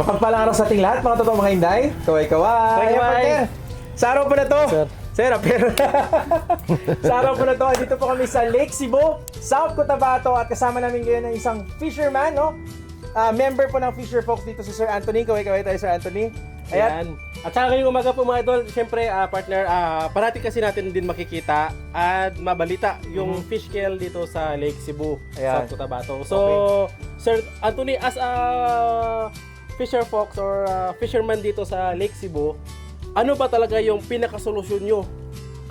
Mapagpalang araw sa ating lahat, mga totoong mga hinday. Kaway kaway. Kaway, Ayan, kaway. partner. Sa araw po na to. Sir. Sir, pero sa araw po na to, dito po kami sa Lake Cebu, South Cotabato at kasama namin ngayon ng isang fisherman, no? Ah, member po ng Fisher Folks dito si Sir Anthony. Kaway kaway tayo Sir Anthony. Ayan. Ayan. At saka ngayong umaga po mga idol, syempre ah, partner, ah, parati kasi natin din makikita at mabalita yung fish kill dito sa Lake Cebu. Ayan. sa Cotabato. So, Sir Anthony, as a fisher fox or ah, fisherman dito sa Lake Cebu, ano ba talaga yung pinakasolusyon nyo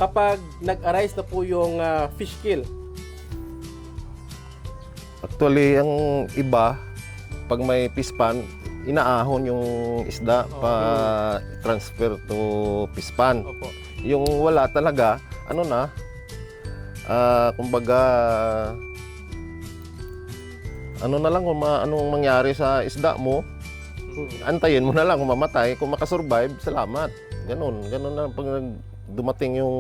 kapag nag-arise na po yung ah, fish kill? Actually, ang iba, pag may pispan, inaahon yung isda pa transfer to pispan. Opo. Yung wala talaga, ano na, ah, kumbaga, ano na lang kung ma- anong mangyari sa isda mo, antayin mo na lang kung mamatay. Kung makasurvive, salamat. Ganun, ganun na pag dumating yung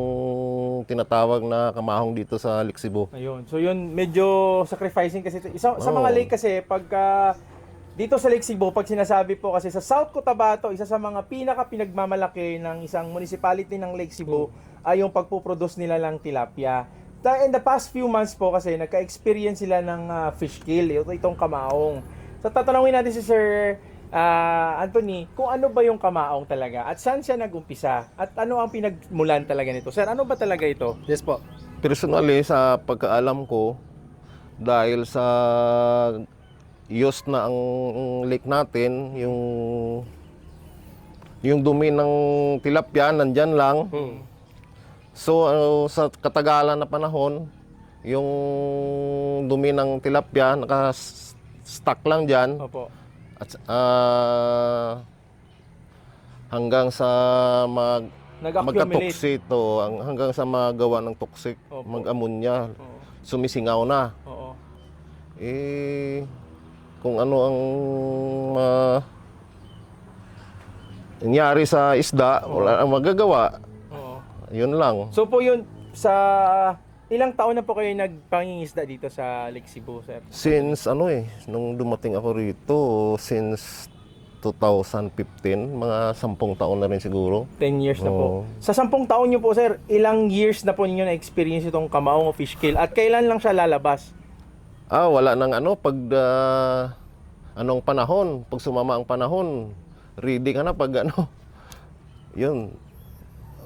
tinatawag na kamahong dito sa Lixibo. Ayun. So yun, medyo sacrificing kasi. ito. Isa, Sa Oo. mga lake kasi, pagka dito sa Lake Cebu, pag sinasabi po kasi sa South Cotabato, isa sa mga pinaka pinagmamalaki ng isang municipality ng Lake Cebu ay yung pagpuproduce nila ng tilapia. Ta- In the past few months po kasi, nagka-experience sila ng ah, fish kill, ito itong kamaong. So tatanungin natin si Sir ah, Anthony, kung ano ba yung kamaong talaga at saan siya nag-umpisa at ano ang pinagmulan talaga nito. Sir, ano ba talaga ito? Yes po. Personally, sa pagkaalam ko, dahil sa use na ang lake natin, yung yung dumi ng tilapia nandyan lang. Hmm. So ano, sa katagalan na panahon, yung dumi ng tilapia naka-stuck lang dyan. Opo. At ah, hanggang sa mag Nag-accumulate. magka-toxic to, ang- hanggang sa magawa ng toxic, Opo. mag-ammonia, Oo. sumisingaw na. Oo. Eh, kung ano ang ma nangyari sa isda, wala ang magagawa. Oo. Yun lang. So po yun, sa ilang taon na po kayo nagpangingisda dito sa Lake Cebu, sir? Since ano eh, nung dumating ako rito, since 2015, mga sampung taon na rin siguro. 10 years na po. Oo. Sa sampung taon nyo po, sir, ilang years na po ninyo na-experience itong kamaong o fish kill? At kailan lang siya lalabas? Ah, wala nang ano, pag ah, anong panahon, pag sumama ang panahon, ready ka na pag ano, yun.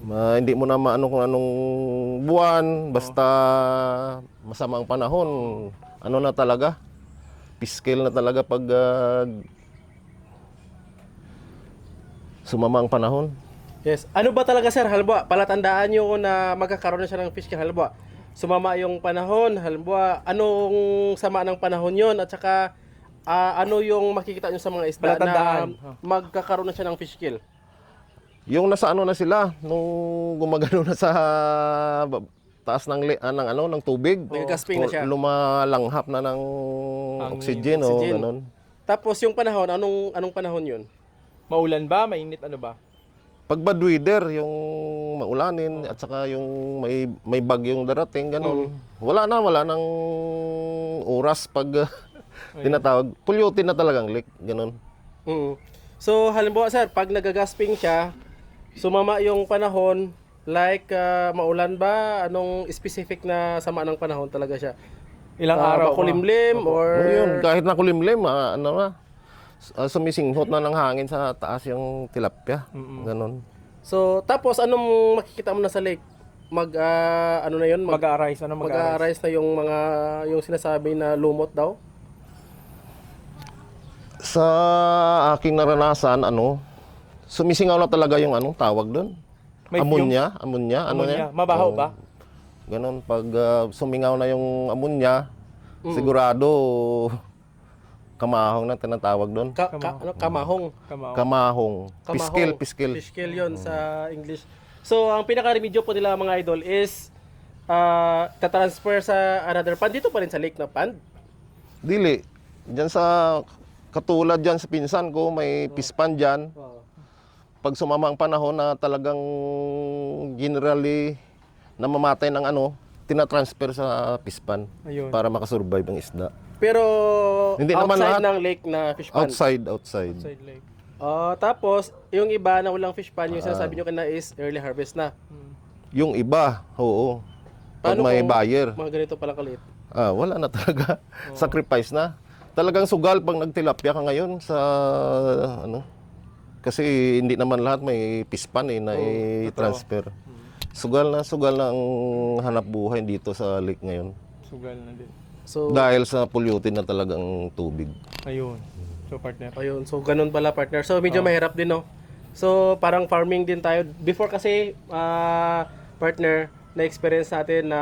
Ma, hindi mo na maano kung anong buwan, basta masama ang panahon, ano na talaga, piskil na talaga pag ah, sumama ang panahon. Yes. Ano ba talaga sir? Halimbawa, palatandaan nyo na magkakaroon na siya ng fish kill. Halimbawa, sumama yung panahon. Halimbawa, anong sama ng panahon yon At saka, ah, ano yung makikita nyo sa mga isda Palatandaan. na magkakaroon na siya ng fish kill? Yung nasa ano na sila, nung gumagano na sa taas ng, li- ah, ng ano ng tubig. Nagagasping na siya. Lumalanghap na ng Ang oxygen, o oxygen. ganun. Tapos yung panahon, anong anong panahon yun? Maulan ba? Mainit? Ano ba? Pag bad weather, yung maulanin at saka yung may may bagyong darating, ganun. Wala na, wala nang oras pag tinatawag. Polluted na talagang lake, ganun. Mm. So, halimbawa sir, pag nagagasping siya, sumama yung panahon, like ah, maulan ba? Anong specific na sama ng panahon talaga siya? Ilang Ah, araw? Makulimlim or... Ano yun, kahit na kulimlim, ah, ano na, ah, sumisinghot na ng hangin sa taas yung tilapia. Ganun. So, tapos anong makikita mo na sa lake? Mag ah, ano na 'yon? Mag, Mag-a-arise? Ano mag-a-arise? mag-arise na yung mga yung sinasabi na lumot daw. Sa aking naranasan, ano, sumisingaw na talaga yung anong tawag doon. May Amonya, amonya, ano Ammonia. yan? Mabaho Oo. ba? Ganon, pag ah, sumingaw na yung amonya, sigurado kamahong na tinatawag doon. Ka, ka- ano, kamahong. Kamaong. Kamahong. Kamahong. Piskil, piskil. Piskil 'yon sa English. So, ang pinaka-remedyo po nila mga idol is ah tatransfer sa another pond. Dito pa rin sa lake na pond. Dili. Diyan sa, katulad dyan sa pinsan ko, may pispan dyan. Pag sumama ang panahon na talagang generally namamatay ng ano, tinatransfer sa pispan Ayun. para makasurvive ang isda. Pero Hindi naman outside lahat. ng lake na fish pond. Outside, outside. Outside lake. Ah, tapos, yung iba na walang fish pan, yung sinasabi nyo kanina is early harvest na. Yung iba, oo. Pag Paano may kung buyer, Mga ganito pala kaliit. ah, wala na talaga. Sacrifice na. Talagang sugal pag nagtilapia ka ngayon sa ano. Kasi hindi naman lahat may pispan eh na i-transfer. Sugal na, sugal na ang hanap buhay dito sa lake ngayon. Sugal na din. So, Dahil sa polluted na talagang tubig. Ayun. So, partner. ayun. So, ganun pala partner. So, medyo mahirap din, no? So, parang farming din tayo. Before kasi, ah, partner, na-experience natin na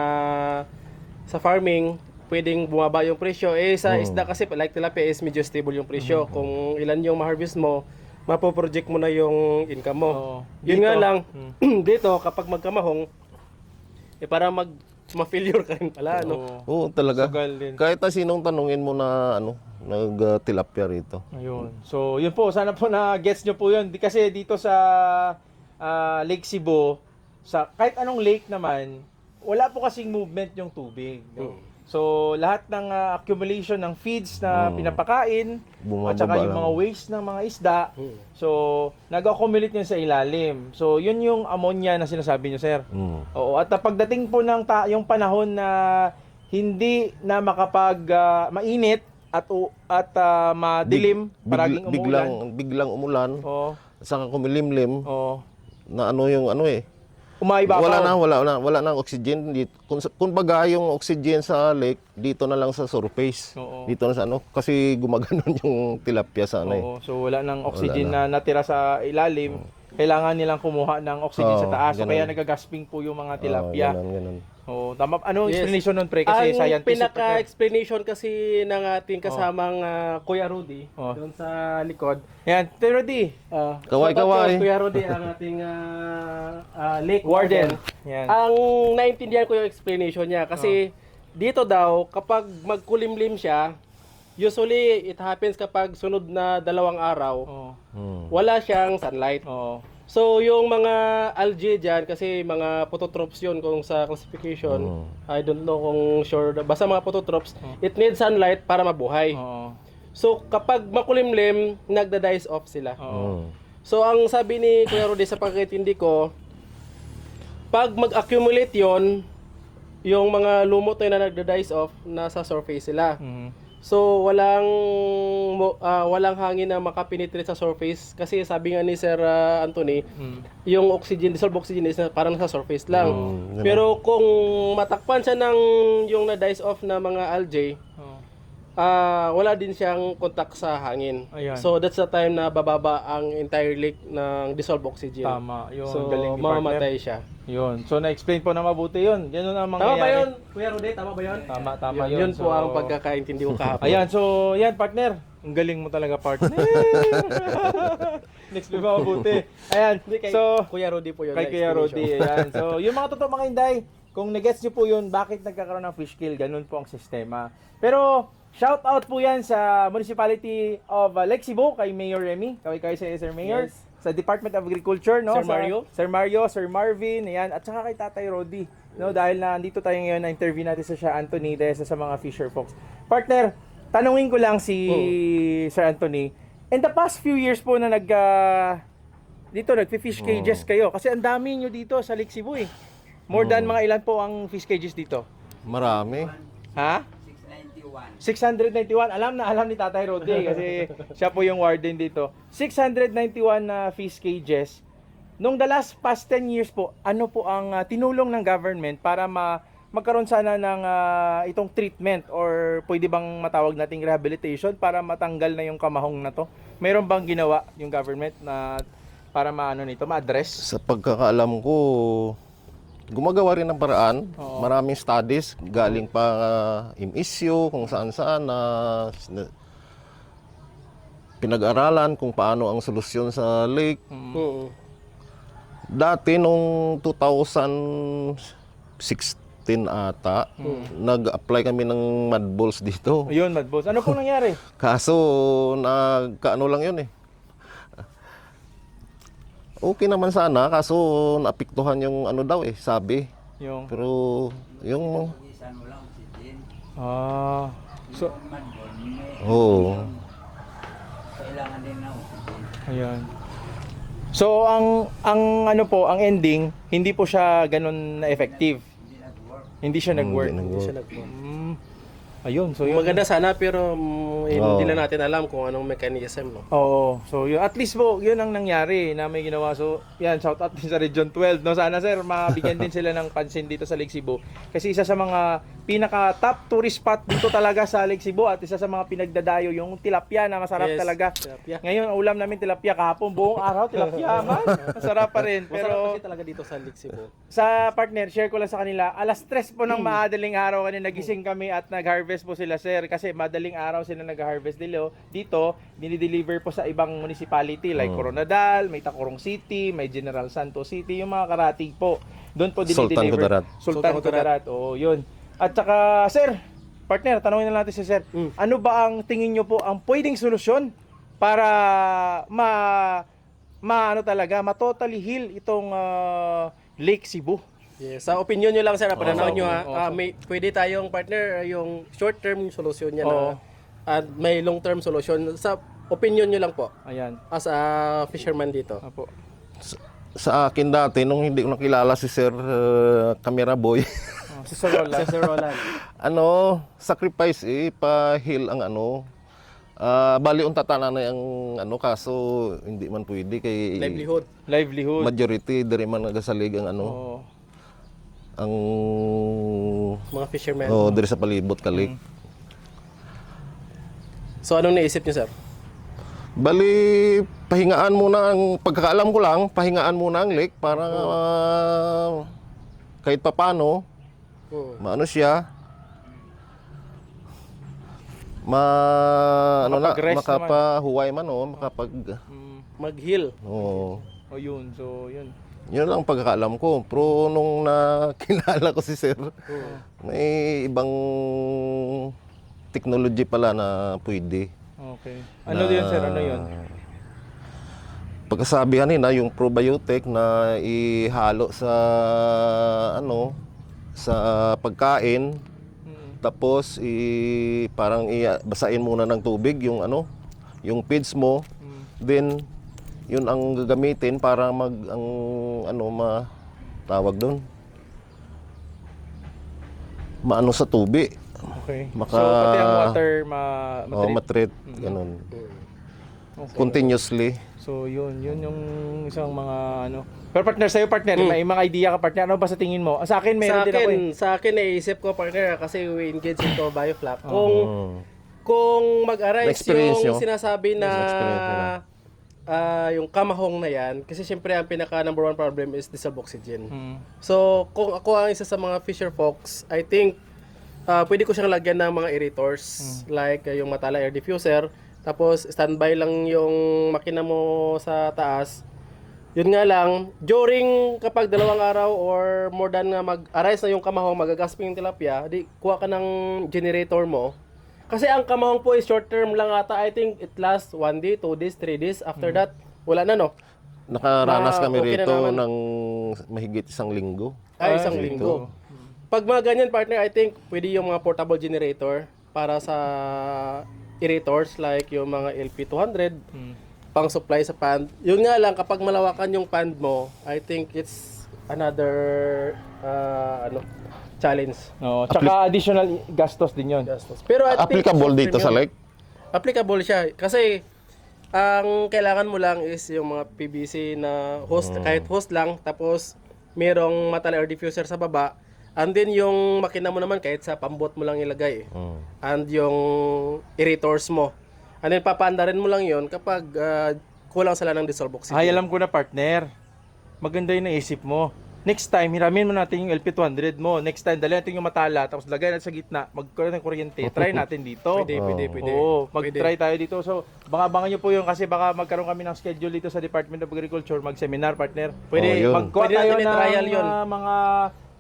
sa farming, pwedeng bumaba yung presyo. Eh, sa isda kasi, like tilapia, is medyo stable yung presyo. Kung ilan yung ma-harvest mo, mapoproject mo na yung income mo. Oo. Yun Dito, nga lang, dito, kapag magkamahong, eh, para mag ma-failure ka rin pala, no? Oo. Oo, talaga. Sugal din. Kahit na sinong tanungin mo na ano, nag-tilapia rito. Ayun. So, yun po. Sana po na gets nyo po yun. Di, kasi dito sa ah, Lake Cebu, sa kahit anong lake naman, wala po kasing movement yung tubig. no? So, lahat ng ah, accumulation ng feeds na pinapakain, Bumababa at saka yung mga waste ng mga isda, so, nag-accumulate yun sa ilalim. So, yun yung ammonia na sinasabi nyo, sir. Mm. Oo, at uh, pagdating po ng ta- yung panahon na hindi na makapag ah, mainit at u- at ah, madilim, Big- paraging umuulan. biglang, biglang umulan. Oo. Saka kumilimlim Oo. na ano yung ano eh. Umaibabaw. Wala na, wala na, wala na oxygen dito. Kung, kung baga yung oxygen sa lake, dito na lang sa surface. Oo. Dito na sa ano, kasi gumaganon yung tilapia sa ano eh. Oo, so wala nang oxygen na. natira sa ilalim. Kailangan nilang kumuha ng oxygen sa Oo, taas. So, ganun. kaya nagagasping po yung mga tilapia. Oh, ganun, ganun. Oo, tama. Ano Yes. explanation nun, pre? Kasi Ang scientist. pinaka-explanation kasi ng ating kasamang ah, Kuya Rudy, Oh. doon sa likod. Yan, pero di. ah, Kaway, shout out kaway. kay Kuya Rudy, ang ating ah, ah, lake Warden. warden. Yan. Ang naintindihan ko yung explanation niya kasi dito daw kapag magkulimlim siya, usually it happens kapag sunod na dalawang araw. Hmm. wala siyang sunlight. Oo. So, yung mga algae dyan, kasi mga phototrophs yun kung sa classification, I don't know kung sure, basta mga phototrophs, it needs sunlight para mabuhay. Oo. So, kapag makulimlim, nagda-dies off sila. Hmm. So, ang sabi ni Kuya Rudy sa pagkakintindi ko, pag mag-accumulate yon yung mga lumot na na nagda-dies off, nasa surface sila. Mhm. So walang ah, walang hangin na makapenetrate sa surface kasi sabi nga ni Sir ah, Anthony, Mm. yung oxygen, dissolved oxygen is na, parang nasa surface lang. Mm, ganun. Pero kung matakpan siya ng yung na-dice off na mga algae, Ah, wala din siyang contact sa hangin. Ayan. So that's the time na bababa ang entire lake ng dissolved oxygen. Tama. Yun, So galing ni partner. mamamatay siya. Yun. So, na-explain po na mabuti yun. Ganun ang Tama mangyayari. ba yun? Kuya Rudy, tama ba yun? Tama, tama yun. yun. Yun po So, ang pagkakaintindi ko kahapon. Ayan, so, yan, partner. Ang galing mo talaga, partner. Next ba mabuti. Ayan, kay so, Kuya Rudy po yun. kay Kuya explanation. Ayan. So, yung mga totoo mga inday, kung nag-gets nyo po yun, bakit nagkakaroon ng fish kill, ganun po ang sistema. Pero, shout out po yan sa Municipality of uh, Lake Cebu, kay Mayor Remy. Kaway kayo sa Sir Mayor. Yes. Sa Department of Agriculture, no? Sir Sa- Mario. Sir Mario, Sir Marvin, ayan. At saka kay Tatay Rodi. No, dahil na andito tayo ngayon na interview natin sa siya Anthony dahil sa, sa mga fisher folks. Partner, tanungin ko lang si Sir Anthony. In the past few years po na nag ah, dito nagfi-fish cages kayo kasi ang dami nyo dito sa Lake Cebu eh. More than mga ilan po ang fish cages dito? Marami. Ha? 691. Alam na alam ni Tatay Rodi kasi siya po yung warden dito. 691 na fish cages. Nung the last past 10 years po, ano po ang ah, tinulong ng government para ma magkaroon sana ng ah, itong treatment or pwede bang matawag nating rehabilitation para matanggal na yung kamahong na to? Meron bang ginawa yung government na para maano nito, ma-address? Sa pagkakaalam ko, gumagawa rin ng paraan. Oo. Maraming studies galing pa uh, MSU, kung saan-saan na na- pinag-aralan kung paano ang solusyon sa lake. Oo. Dati nung 2016 ata, nag-apply kami ng mud balls dito. Ayun, Mad Boss. Ano po nangyari? Kaso nagkaano lang yun eh. Okay naman sana, kaso naapektuhan yung ano daw eh, sabi. Yung Pero yung Ah. So, oh, kailangan din ng oxygen. Ayan. So ang ang ano po, ang ending, hindi po siya ganun na effective. Hindi siya nag-work. Hindi Hindi nag-work. siya nag- Mm. Ayun, so yun. Maganda sana pero mm, hindi Oo. na natin alam kung anong mechanism. No? Oo. So, yun, at least po, yun ang nangyari na may ginawa. So, yan, shout out din sa Region 12. No? Sana, sir, mabigyan din sila ng pansin dito sa Lake Cebu. Kasi isa sa mga pinaka top tourist spot dito talaga sa Lake Cebu at isa sa mga pinagdadayo yung tilapia na masarap Yes, talaga. tilapia. Ngayon, ang ulam namin tilapia kahapon, buong araw tilapia man. Masarap pa rin. Masarap Pero kasi talaga dito sa Lake Cebu. sa partner, share ko lang sa kanila, alas 3 po ng madaling araw kanina nagising kami at nag-harvest po sila sir kasi madaling araw sila nag-harvest dito. Dito, dinideliver po sa ibang municipality like Mm. Coronadal, may Tacorong City, may General Santos City, yung mga karating po. Doon po Sultan dinideliver. Kudarat. Sultan Sultan Kudarat. Oo, yun. At saka, sir, partner, tanongin na natin si sir, Mm. ano ba ang tingin nyo po ang pwedeng solusyon para ma ma ano talaga, ma totally heal itong ah, Lake Cebu? Yes. Sa opinion nyo lang sir, pananaw Oo, nyo ha, oo, ah, may, pwede tayong partner, yung short term solution niya Oo. na at may long term solution. Sa opinion nyo lang po, Ayan. as a fisherman dito. Apo. Sa akin dati, nung hindi ko nakilala si Sir uh, Camera Boy, Oh, si Sir Roland. Sir Roland. ano, sacrifice eh, pa-heal ang ano. Ah, bali unta tanan na ang ano kaso hindi man pwede kay Livelihood. Livelihood. majority diri man nagasalig ang ano Oo. ang Mga fishermen. oh diri sa palibot kalik. So anong naisip nyo sir? Bali pahingaan muna ang pagkakaalam ko lang, pahingaan muna ang lake para ah, kahit papano Hmm. maano siya ma ano na Makapag-rest makapahuway man oh makapag Mm, Mag-heal. oh o yun. So, yun. yun lang ang pagkakaalam ko pero nung nakilala ko si sir may ibang technology pala na pwede Okay. Ano yun, sir? Ano yun? Pagkasabi kanina, yung probiotic na ihalo sa ano sa pagkain Mm, tapos i parang i basain muna ng tubig yung ano yung feeds mo mm. then yun ang gagamitin para mag ang ano ma tawag doon maano sa tubig Okay. Maka- so, pati ang water ma o matreat. matreat ganun Okay. continuously So, yun. Yun yung isang mga ano. Pero partner, sa'yo partner, may mga idea ka partner. Ano ba sa tingin mo? Sa akin, meron sa din ako akin, eh. sa akin naisip ko partner kasi we engage into bioflap. Kung Mm. kung mag-arise yung sinasabi na na? ah, yung kamahong na yan, kasi syempre ang pinaka number one problem is dissolved oxygen. Mm. So, kung ako ang isa sa mga fisher folks, I think ah, pwede ko siyang lagyan ng mga aerators like ah, yung Matala air diffuser. Tapos standby lang yung makina mo sa taas. Yun nga lang, during kapag dalawang araw or more than na mag-arise na yung kamahong, magagasping yung tilapia, di kuha ka ng generator mo. Kasi ang kamahong po is short term lang ata. I think it lasts one day, two days, three days. After that, wala na no? nakaranas Na kami okay na rito naman. ng mahigit isang linggo Ay, isang Ah, linggo. Pag mga ganyan partner, I think pwede yung mga portable generator para sa aerators like yung mga LP200 Mm. pang supply sa pond. Yun nga lang kapag malawakan yung pond mo, I think it's another uh, ano challenge. No, tsaka additional gastos din yun. Gastos. Pero I think applicable dito sa lake Applicable siya kasi ang kailangan mo lang is yung mga PVC na host kahit host lang tapos merong metal air diffuser sa baba and then yung makina mo naman kahit sa pambot mo lang ilagay Mm. and yung aerators mo and then papaandarin mo lang yon kapag ah, kulang sila ng dissolved oxygen. Ay, alam ko na partner. Maganda yung naisip mo. Next time, hiramin mo natin yung LP200 mo. Next time, dali natin yung matala, tapos lagay natin sa gitna, magkaroon ng kuryente. Try natin dito. Pwede, pwede, pwede. Oo, mag-try tayo dito. So, baka abangan nyo po yun kasi baka magkaroon kami ng schedule dito sa Department of Agriculture, mag-seminar, partner. Pwede, Oh. Magkuha Pwede tayo ng i-trial yun. ah, mga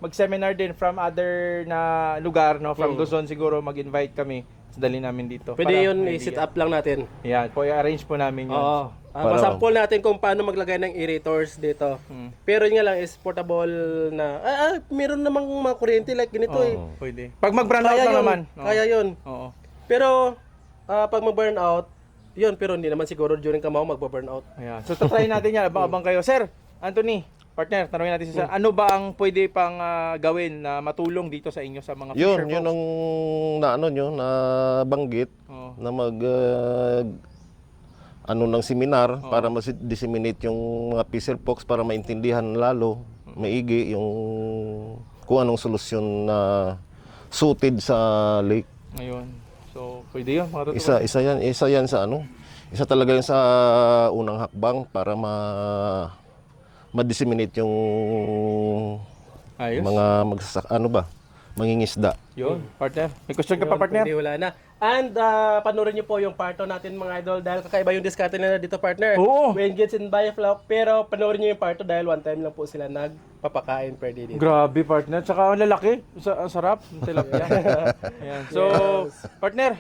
mag-seminar din from other na lugar, no? From Mm. Luzon siguro mag-invite kami. Dali namin dito. Pwede Para yun i-set up lang natin. Yan, po i-arrange po namin yun. Oo. Ah, Para- masample natin kung paano maglagay ng aerators dito. Mm. Pero yun nga lang is portable na ah, ah meron namang mga kuryente like ganito eh. Oo, pwede. Pag mag-brand out na yun. naman. Oo. Kaya yun. Oo. Pero ah, pag mag-burn out, yun, pero hindi naman siguro during kamaw magpa-burnout. Ayan. So, tatry natin yan. Abang-abang kayo. Sir, Anthony, partner, tanongin natin si Sir, ano ba ang pwede pang ah, gawin na matulong dito sa inyo sa mga Yun, fisher yun folks? ang na ano nyo, na banggit Oo. na mag ah, ano ng seminar para mas-disseminate yung mga fisher folks para maintindihan lalo, maigi yung kung anong solusyon na suited sa lake. Ayun. So, pwede yun, mga totoo. Isa isa yan, isa yan sa ano. Isa talaga yun sa unang hakbang para ma ma-disseminate yung Ayos. mga magsasak ano ba? Mangingisda. Yun, partner. May question ka pa, Yun, partner? Hindi, wala na. And uh, panoorin niyo po yung parto natin mga idol dahil kakaiba yung discarte nila dito partner. Oo. When gets in Bioflock, pero panoorin niyo yung parto dahil one time lang po sila nagpapakain per day dito. Grabe, partner. Tsaka ang lalaki. Sa, ang sarap. Ang tilapia. Ayan. So, partner,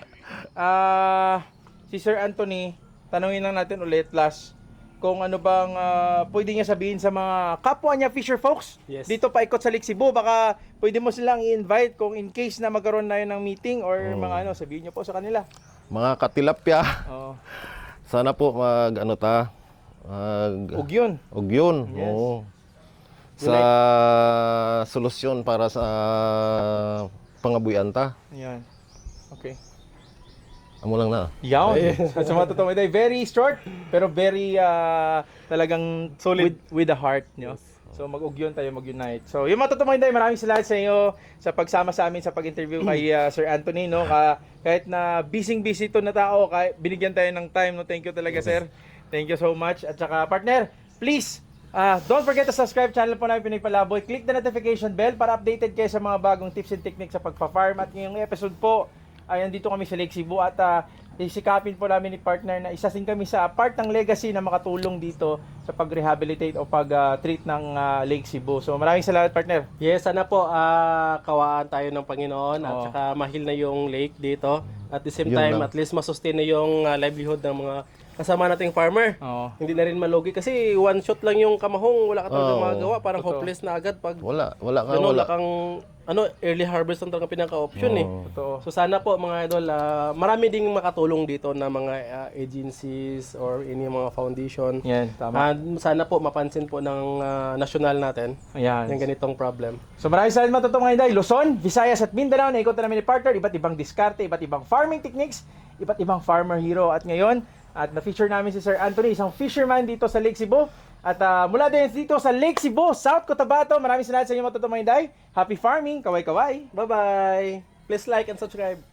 ah si Sir Anthony, tanungin lang natin ulit last kung ano bang ah, pwede niya sabihin sa mga kapwa niya fisher folks Yes. dito paikot sa Lake Cebu. Baka pwede mo silang i-invite kung in case na magkaroon na yun ng meeting or mga ano, sabihin niyo po sa kanila. Mga katilapya, Oh, sana po mag ano ta, mag ug yun. og yun. Yes. Oo. Sa solusyon para sa pangabuyan ta. Ayan. Okay. Amo lang na. Yawn. Sa mga totoo day, very short pero very ah, talagang solid with, with the heart, no? So mag-ugyon tayo, mag-unite. So yung mga totoo day, maraming salamat sa inyo sa pagsama sa amin sa pag-interview kay ah, Sir Anthony, no? Ka, kahit na busy-busy to na tao, kahit binigyan tayo ng time, no? Thank you talaga, sir. Thank you so much. At saka partner, please Ah, don't forget to subscribe channel po namin Pinoy Palaboy. Click the notification bell para updated kayo sa mga bagong tips and techniques sa pagpa-farm. At ngayong episode po, ay andito kami sa Lake Cebu at ah, isikapin po namin ni partner na isa din kami sa part ng legacy na makatulong dito sa pag-rehabilitate o pag-treat ng ah, Lake Cebu. So maraming salamat partner. Yes, sana po ah, kawaan tayo ng Panginoon at Oo. saka mahil na yung lake dito. At the same Yun time, lang. at least masustain na yung ah, livelihood ng mga kasama nating farmer. Oo. Hindi na rin malugi kasi one shot lang yung kamahong, wala ka talaga Oo. magagawa, parang Totoo. hopeless na agad pag Wala, wala ka, ano, wala. wala kang ano, early harvest ang talaga pinaka-option eh. Oo. Totoo. So sana po mga idol, ah, marami ding makatulong dito na mga ah, agencies or any mga foundation. Yan, tama. And sana po mapansin po ng ah, national natin Ayan. yung ganitong problem. So maraming salamat mga totoong mga inday. Luzon, Visayas at Mindanao. Naikot na namin ni partner. Iba't ibang diskarte, iba't ibang farming techniques, iba't ibang farmer hero. At ngayon, at na-feature namin si Sir Anthony, isang fisherman dito sa Lake Cebu. At ah, mula din dito sa Lake Cebu, South Cotabato. Maraming salamat sa inyo mga. Happy farming, kaway-kaway. Bye-bye! Please like and subscribe.